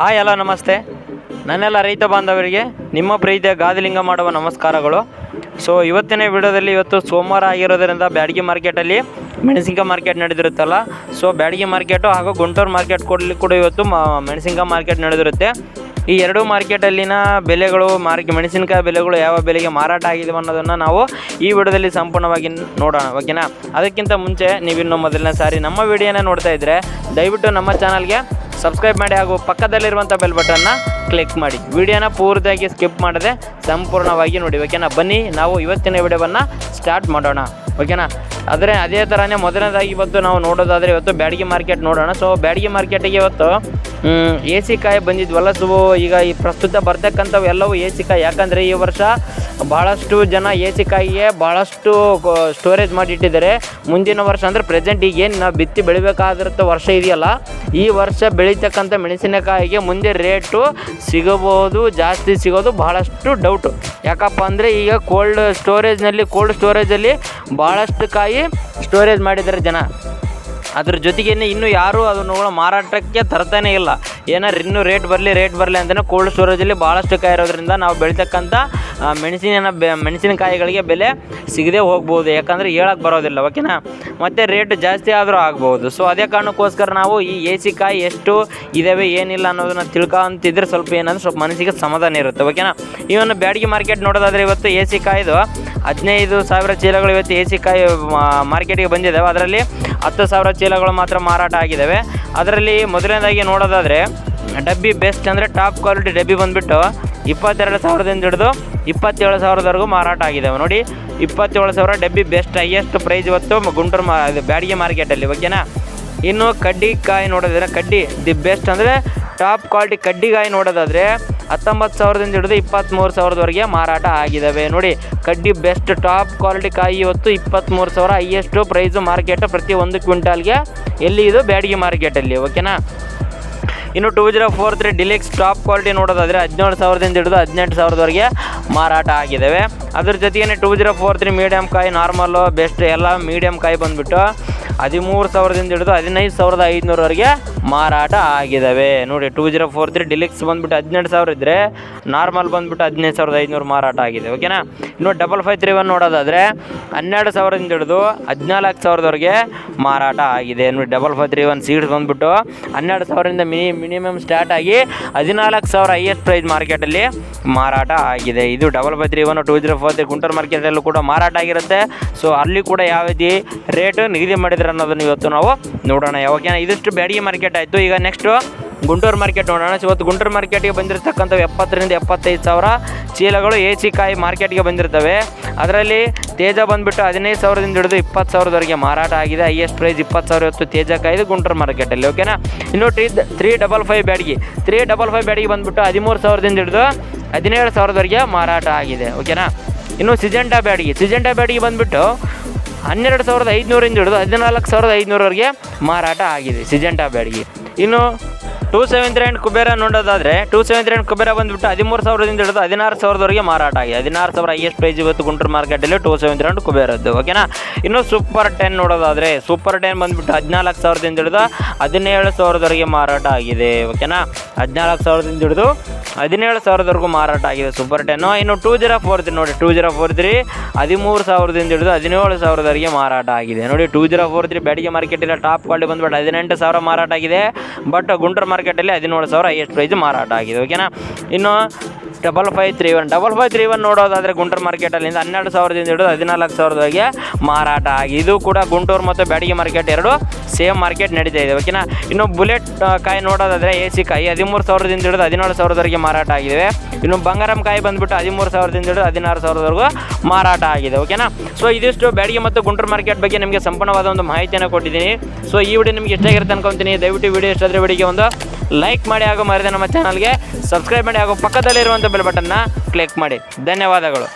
Hi, hello, ನಮಸ್ತೆ. ನನ್ನೆಲ್ಲ ರೈತ ಬಾಂಧವರಿಗೆ ನಿಮ್ಮ ಪ್ರೀತಿಯ ಗಾದಿಲಿಂಗ ಮಾಡುವ ನಮಸ್ಕಾರಗಳು. ಸೊ ಇವತ್ತಿನ ವಿಡಿಯೋದಲ್ಲಿ ಇವತ್ತು ಸೋಮವಾರ ಆಗಿರೋದರಿಂದ ಬ್ಯಾಡಗಿ ಮಾರ್ಕೆಟಲ್ಲಿ ಮೆಣಸಿನ್ಕಾಯಿ ಮಾರ್ಕೆಟ್ ನಡೆದಿರುತ್ತಲ್ಲ. ಸೊ ಬ್ಯಾಡಗಿ ಮಾರ್ಕೆಟು ಹಾಗೂ ಗುಂಟೂರು ಮಾರ್ಕೆಟ್ ಕೊಡಲಿ ಕೂಡ ಇವತ್ತು ಮೆಣಸಿನಕಾಯಿ ಮಾರ್ಕೆಟ್ ನಡೆದಿರುತ್ತೆ. ಈ ಎರಡೂ ಮಾರ್ಕೆಟಲ್ಲಿನ ಬೆಲೆಗಳು ಮಾರ್ಕೆ ಮೆಣಸಿನಕಾಯಿ ಬೆಲೆಗಳು ಯಾವ ಬೆಲೆಗೆ ಮಾರಾಟ ಆಗಿದೆ ಅನ್ನೋದನ್ನು ನಾವು ಈ ವಿಡಿಯೋದಲ್ಲಿ ಸಂಪೂರ್ಣವಾಗಿ ನೋಡೋಣ, ಓಕೆನಾ? ಅದಕ್ಕಿಂತ ಮುಂಚೆ ನೀವಿನ್ನು ಮೊದಲನೇ ಸಾರಿ ನಮ್ಮ ವಿಡಿಯೋನ ನೋಡ್ತಾ ಇದ್ದರೆ ದಯವಿಟ್ಟು ನಮ್ಮ ಚಾನಲ್ಗೆ ಸಬ್ಸ್ಕ್ರೈಬ್ ಮಾಡಿ ಹಾಗೂ ಪಕ್ಕದಲ್ಲಿರುವಂಥ ಬೆಲ್ ಬಟನ್ನ ಕ್ಲಿಕ್ ಮಾಡಿ. ವಿಡಿಯೋನ ಪೂರ್ತಿಯಾಗಿ ಸ್ಕಿಪ್ ಮಾಡದೆ ಸಂಪೂರ್ಣವಾಗಿ ನೋಡಿ. ಓಕೆನಾ ಬನ್ನಿ, ನಾವು ಇವತ್ತಿನ ವಿಡಿಯೋವನ್ನು ಸ್ಟಾರ್ಟ್ ಮಾಡೋಣ. ಓಕೆನಾ? ಆದರೆ ಅದೇ ಥರನೇ ಮೊದಲನೇದಾಗಿ ಇವತ್ತು ನಾವು ನೋಡೋದಾದರೆ ಇವತ್ತು ಬ್ಯಾಡಿಗೆ ಮಾರ್ಕೆಟ್ ನೋಡೋಣ. ಸೊ ಬ್ಯಾಡಗಿ ಮಾರ್ಕೆಟಿಗೆ ಇವತ್ತು ಎ ಸಿ ಕಾಯಿ ಬಂದಿದ್ವಲ್ಲ. ಸೊ ಈಗ ಈ ಪ್ರಸ್ತುತ ಬರ್ತಕ್ಕಂಥವು ಎಲ್ಲವೂ ಎ ಸಿ ಕಾಯಿ. ಯಾಕಂದರೆ ಈ ವರ್ಷ ಭಾಳಷ್ಟು ಜನ ಎ ಸಿ ಕಾಯಿಗೆ ಭಾಳಷ್ಟು ಸ್ಟೋರೇಜ್ ಮಾಡಿಟ್ಟಿದ್ದಾರೆ. ಮುಂದಿನ ವರ್ಷ ಅಂದರೆ ಪ್ರೆಸೆಂಟ್ ಈಗ ಏನು ನಾವು ಬಿತ್ತಿ ಬೆಳಿಬೇಕಾದಂಥ ವರ್ಷ ಇದೆಯಲ್ಲ, ಈ ವರ್ಷ ಬೆಳೀತಕ್ಕಂಥ ಮೆಣಸಿನಕಾಯಿಗೆ ಮುಂದೆ ರೇಟು ಸಿಗಬಹುದು, ಜಾಸ್ತಿ ಸಿಗೋದು ಬಹಳಷ್ಟು ಡೌಟು ಯಾಕಪ್ಪ ಅಂದರೆ ಈಗ ಕೋಲ್ಡ್ ಸ್ಟೋರೇಜ್ನಲ್ಲಿ ಕೋಲ್ಡ್ ಸ್ಟೋರೇಜಲ್ಲಿ ಭಾಳಷ್ಟು ಕಾಯಿ ಸ್ಟೋರೇಜ್ ಮಾಡಿದ್ದಾರೆ ಜನ. ಅದ್ರ ಜೊತೆಗೆ ಇನ್ನೂ ಯಾರೂ ಅದನ್ನು ಮಾರಾಟಕ್ಕೆ ತರ್ತಾನೆ ಇಲ್ಲ. ಏನಾರು ಇನ್ನೂ ರೇಟ್ ಬರಲಿ ರೇಟ್ ಬರಲಿ ಅಂತಲೇ ಕೋಲ್ಡ್ ಸ್ಟೋರೇಜಲ್ಲಿ ಭಾಳಷ್ಟು ಕಾಯಿ ಇರೋದ್ರಿಂದ ನಾವು ಬೆಳಿತಕ್ಕಂಥ ಮೆಣಸಿನ ಬೆ, ಮೆಣಸಿನಕಾಯಿಗಳಿಗೆ ಬೆಲೆ ಸಿಗದೆ ಹೋಗ್ಬೋದು, ಯಾಕಂದರೆ ಹೇಳಕ್ಕೆ ಬರೋದಿಲ್ಲ, ಓಕೆನಾ? ಮತ್ತು ರೇಟ್ ಜಾಸ್ತಿ ಆದರೂ ಆಗ್ಬೋದು. ಸೊ ಅದೇ ಕಾರಣಕ್ಕೋಸ್ಕರ ನಾವು ಈ ಎ ಸಿ ಕಾಯಿ ಎಷ್ಟು ಇದ್ದಾವೆ ಏನಿಲ್ಲ ಅನ್ನೋದನ್ನ ತಿಳ್ಕೊಂತಿದ್ರೆ ಸ್ವಲ್ಪ ಏನಂದ್ರೆ ಸ್ವಲ್ಪ ಮನಸ್ಸಿಗೆ ಸಮಾಧಾನ ಇರುತ್ತೆ, ಓಕೆನಾ? ಇವನು ಬ್ಯಾಡಗಿ ಮಾರ್ಕೆಟ್ ನೋಡೋದಾದರೆ ಇವತ್ತು ಎ ಸಿ ಕಾಯ್ದು ಹದಿನೈದು ಸಾವಿರ ಚೀಲಗಳು ಇವತ್ತು ಎ ಸಿ ಕಾಯಿ ಮಾರ್ಕೆಟಿಗೆ ಬಂದಿದ್ದಾವೆ ಅದರಲ್ಲಿ ಹತ್ತು ಸಾವಿರ ಚೀಲಗಳು ಮಾತ್ರ ಮಾರಾಟ ಆಗಿದ್ದಾವೆ ಅದರಲ್ಲಿ ಮೊದಲನೇದಾಗಿ ನೋಡೋದಾದರೆ ಡಬ್ಬಿ ಬೆಸ್ಟ್ ಅಂದರೆ ಟಾಪ್ ಕ್ವಾಲಿಟಿ ಡಬ್ಬಿ ಬಂದುಬಿಟ್ಟು ಇಪ್ಪತ್ತೆರಡು ಸಾವಿರದಿಂದ ಹಿಡಿದು ಇಪ್ಪತ್ತೇಳು ಸಾವಿರದವರೆಗೂ ಮಾರಾಟ ಆಗಿದ್ದಾವೆ ನೋಡಿ, ಇಪ್ಪತ್ತೇಳು ಸಾವಿರ ಡಬ್ಬಿ ಬೆಸ್ಟ್ ಹೈಯೆಸ್ಟ್ ಪ್ರೈಸ್ ಇವತ್ತು ಗುಂಟೂರು ಮಾ ಬ್ಯಾಡಗಿ ಮಾರ್ಕೆಟಲ್ಲಿ ಓಕೆನಾ? ಇನ್ನು ಕಡ್ಡಿ ಕಾಯಿ ನೋಡೋದಾದ್ರೆ, ಕಡ್ಡಿ ದಿ ಬೆಸ್ಟ್ ಅಂದರೆ ಟಾಪ್ ಕ್ವಾಲಿಟಿ ಕಡ್ಡಿಗಾಯಿ ನೋಡೋದಾದರೆ ಹತ್ತೊಂಬತ್ತು ಸಾವಿರದಿಂದ ಹಿಡಿದು ಇಪ್ಪತ್ತ್ಮೂರು ಸಾವಿರದವರೆಗೆ ಮಾರಾಟ ಆಗಿದ್ದಾವೆ ನೋಡಿ, ಕಡ್ಡಿ ಬೆಸ್ಟ್ ಟಾಪ್ ಕ್ವಾಲಿಟಿ ಕಾಯಿ ಇವತ್ತು ಇಪ್ಪತ್ತ್ಮೂರು ಸಾವಿರ ಹೈಯೆಸ್ಟು ಪ್ರೈಸು ಮಾರ್ಕೆಟ್ ಪ್ರತಿ ಒಂದು ಕ್ವಿಂಟಾಲ್ಗೆ ಎಲ್ಲಿ ಇದು ಬ್ಯಾಡಗಿ ಮಾರ್ಕೆಟಲ್ಲಿ ಓಕೆನಾ? ಇನ್ನು two zero four three deluxe top quality ನೋಡೋದಾದರೆ ಹದಿನೇಳು ಸಾವಿರದಿಂದ ಹಿಡಿದು ಹದಿನೆಂಟು ಸಾವಿರದವರೆಗೆ ಮಾರಾಟ ಆಗಿದ್ದಾವೆ ಅದ್ರ ಜೊತೆಗೇನೆ two zero four three medium ಕಾಯಿ ನಾರ್ಮಲ್ಲು ಬೆಸ್ಟ್ ಎಲ್ಲ ಮೀಡಿಯಮ್ ಕಾಯಿ ಬಂದುಬಿಟ್ಟು ಹದಿಮೂರು ಸಾವಿರದಿಂದ ಹಿಡಿದು ಹದಿನೈದು ಸಾವಿರದ ಐದುನೂರವರೆಗೆ ಮಾರಾಟ ಆಗಿದ್ದಾವೆ ನೋಡಿ two zero four three deluxe ಬಂದುಬಿಟ್ಟು ಹದಿನೆಂಟು ಸಾವಿರ ಇದ್ದರೆ ನಾರ್ಮಲ್ ಬಂದುಬಿಟ್ಟು ಹದಿನೈದು ಸಾವಿರದ ಐದುನೂರು ಮಾರಾಟ ಆಗಿದೆ. ಓಕೆನಾ ಇನ್ನು ಡಬಲ್ ಫೈವ್ ತ್ರೀ ಒನ್ ನೋಡೋದಾದರೆ ಹನ್ನೆರಡು ಸಾವಿರದಿಂದ ಹಿಡಿದು ಹದಿನಾಲ್ಕು ಸಾವಿರದವರೆಗೆ ಮಾರಾಟ ಆಗಿದೆ. ನೋಡಿ double five three one seeds ಬಂದುಬಿಟ್ಟು ಹನ್ನೆರಡು ಸಾವಿರದಿಂದ ಮಿನಿ ಮಿನಿಮಮ್ ಸ್ಟಾರ್ಟ್ ಆಗಿ ಹದಿನಾಲ್ಕು ಸಾವಿರ ಹೈಯೆಸ್ಟ್ ಪ್ರೈಸ್ ಮಾರ್ಕೆಟಲ್ಲಿ ಮಾರಾಟ ಆಗಿದೆ. ಇದು double five three one two zero four three Guntur ಮಾರ್ಕೆಟಲ್ಲೂ ಕೂಡ ಮಾರಾಟ ಆಗಿರುತ್ತೆ. ಸೊ ಅಲ್ಲಿ ಕೂಡ ಯಾವ ರೀತಿ ರೇಟ್ ನಿಗದಿ ಮಾಡಿದ್ರೆ ಅನ್ನೋದನ್ನು ಇವತ್ತು ನಾವು ನೋಡೋಣ. ಯಾವಾಗ ಇದಿಷ್ಟು ಬ್ಯಾಡಿಗೆ ಮಾರ್ಕೆಟ್ ಆಯಿತು. ಈಗ ನೆಕ್ಸ್ಟು ಗುಂಟೂರು ಮಾರ್ಕೆಟ್ ನೋಡೋಣ. ಇವತ್ತು ಗುಂಟೂರು ಮಾರ್ಕೆಟ್ಗೆ ಬಂದಿರತಕ್ಕಂಥ ಎಪ್ಪತ್ತರಿಂದ ಎಪ್ಪತ್ತೈದು ಸಾವಿರ ಚೀಲಗಳು ಎ ಸಿ ಕಾಯಿ ಮಾರ್ಕೆಟ್ಗೆ ಬಂದಿರ್ತವೆ. ಅದರಲ್ಲಿ ತೇಜ ಬಂದುಬಿಟ್ಟು ಹದಿನೈದು ಸಾವಿರದಿಂದ ಹಿಡಿದು ಇಪ್ಪತ್ತು ಸಾವಿರದವರೆಗೆ ಮಾರಾಟ ಆಗಿದೆ. ಹೈಯೆಸ್ಟ್ ಪ್ರೈಸ್ ಇಪ್ಪತ್ತು ಸಾವಿರ ಇವತ್ತು ತೇಜ ಕಾಯ್ದು ಗುಂಟೂರು ಮಾರ್ಕೆಟಲ್ಲಿ ಓಕೆನಾ ಇನ್ನು T three double five Byadgi. Three double five Byadgi ಬಂದುಬಿಟ್ಟು ಹದಿಮೂರು ಸಾವಿರದಿಂದ ಹಿಡಿದು ಹದಿನೇಳು ಸಾವಿರದವರೆಗೆ ಮಾರಾಟ ಆಗಿದೆ ಓಕೆನಾ ಇನ್ನು ಸಿಜೆಂಟಾ ಬ್ಯಾಡಿಗೆ. ಸಿಜೆಂಟಾ ಬ್ಯಾಡಿಗೆ ಬಂದುಬಿಟ್ಟು ಹನ್ನೆರಡು ಸಾವಿರದ ಐದುನೂರಿಂದ ಹಿಡಿದು ಹದಿನಾಲ್ಕು ಸಾವಿರದ ಐದುನೂರವರೆಗೆ ಮಾರಾಟ ಆಗಿದೆ, ಸಿಜೆಂಟಾ ಬ್ಯಾಡ್ಗಿ. ಇನ್ನು two seven three and Kubera ನೋಡೋದಾದರೆ, two seven three and Kubera ಬಂದುಬಿಟ್ಟು ಹದಿಮೂರು ಸಾವಿರದಿಂದ ಹಿಡಿದು ಹದಿನಾರು ಸಾವಿರದವರೆಗೆ ಮಾರಾಟ ಆಗಿದೆ. ಹದಿನಾರು ಸಾವಿರ ಹೈಯೆಸ್ಟ್ ಪ್ರೈಸ್ ಇವತ್ತು ಗುಂಟೂರು ಮಾರ್ಕೆಟಲ್ಲಿ ಟೂ ಸೆವೆನ್ ತ್ರೀ ಆ್ಯಂಡ್ ಕುಬೇರದ್ದು ಓಕೆನಾ ಇನ್ನು ಸೂಪರ್ ಟೆನ್ ನೋಡೋದಾದರೆ ಸೂಪರ್ ಟೆನ್ ಬಂದುಬಿಟ್ಟು ಹದಿನಾಲ್ಕು ಸಾವಿರದಿಂದ ಹಿಡಿದು ಹದಿನೇಳು ಸಾವಿರದವರೆಗೆ ಮಾರಾಟ ಆಗಿದೆ ಓಕೆನಾ ಹದಿನಾಲ್ಕು ಸಾವಿರದಿಂದ ಹಿಡಿದು ಹದಿನೇಳು ಸಾವಿರದವರೆಗೂ ಮಾರಾಟ ಆಗಿದೆ ಸೂಪರ್ ಟೆನ್ನು ಇನ್ನು ಟೂ ಜೀರೋ ಫೋರ್ ತ್ರೀ ನೋಡಿ ಟೂ ಜೀರೋ ಫೋರ್ ತ್ರೀ ಹದಿಮೂರು ಸಾವಿರದಿಂದ ಹಿಡಿದು ಹದಿನೇಳು ಸಾವಿರದವರೆಗೆ ಮಾರಾಟ ಆಗಿದೆ. ನೋಡಿ ಟೂ ಜೀರೋ ಫೋರ್ ತ್ರೀ ಬೇಡಿಗೆ ಮಾರ್ಕೆಟಲ್ಲಿ ಟಾಪ್ ಕ್ವಾಲಿಟಿ ಬಂದ್ಬಿಟ್ಟು ಹದಿನೆಂಟು ಸಾವಿರ ಮಾರಾಟ ಆಗಿದೆ. ಬಟ್ ಗುಂಟೂರು ಮಾರ್ಕೆಟಲ್ಲಿ ಹದಿನೇಳು ಸಾವಿರ ಹೈಯೆಸ್ಟ್ ಪ್ರೈಸ್ ಮಾರಾಟ ಆಗಿದೆ. ಓಕೆನಾ ಇನ್ನು double five three one double five three one ನೋಡೋದಾದರೆ ಗುಂಟೂರು ಮಾರ್ಕೆಟಲ್ಲಿಂದ ಹನ್ನೆರಡು ಸಾವಿರದಿಂದ ಹಿಡಿದು ಹದಿನಾಲ್ಕು ಸಾವಿರದವರೆಗೆ ಮಾರಾಟ ಆಗಿ. ಇದು ಕೂಡ ಗುಂಟೂರು ಮತ್ತು ಬ್ಯಾಡಗಿ ಮಾರ್ಕೆಟ್ ಎರಡು ಸೇಮ್ ಮಾರ್ಕೆಟ್ ನಡೀತಾ ಇದೆ. ಓಕೆನಾ ಇನ್ನು ಬುಲೆಟ್ ಕಾಯಿ ನೋಡೋದಾದರೆ ಎ ಸಿ ಕಾಯಿ ಹದಿಮೂರು ಸಾವಿರದಿಂದ ಹಿಡಿದು ಹದಿನೇಳು ಸಾವಿರದವರೆಗೆ ಮಾರಾಟ ಆಗಿವೆ ಇನ್ನು ಬಂಗಾರಂ ಕಾಯಿ ಬಂದ್ಬಿಟ್ಟು ಹದಿಮೂರು ಸಾವಿರದಿಂದ ಹಿಡಿದು ಹದಿನಾರು ಸಾವಿರದವರೆಗೂ ಮಾರಾಟ ಆಗಿದೆ ಓಕೆನಾ ಸೊ ಇದಿಷ್ಟು ಬ್ಯಾಡಿಗೆ ಮತ್ತು ಗುಂಟೂರು ಮಾರ್ಕೆಟ್ ಬಗ್ಗೆ ನಿಮಗೆ ಸಂಪೂರ್ಣವಾದ ಒಂದು ಮಾಹಿತಿಯನ್ನು ಕೊಟ್ಟಿದ್ದೀನಿ. ಸೊ ಈ ವಿಡಿಯೋ ನಿಮಗೆ ಇಷ್ಟ ಆಗಿರುತ್ತೆ ಅನ್ಕೊತೀನಿ. ದಯವಿಟ್ಟು ವಿಡಿಯೋ ಇಷ್ಟ ಆದರೆ ವಿಡಿಯೋಗೆ ಒಂದು ಲೈಕ್ ಮಾಡಿ ಹಾಗೂ ಮರಿದೆ ನಮ್ಮ ಚಾನಲ್ಗೆ ಸಬ್ಸ್ಕ್ರೈಬ್ ಮಾಡಿ ಹಾಗೂ ಪಕ್ಕದಲ್ಲಿರುವಂಥ ಬೆಲ್ ಬಟನ್ನ ಕ್ಲಿಕ್ ಮಾಡಿ. ಧನ್ಯವಾದಗಳು.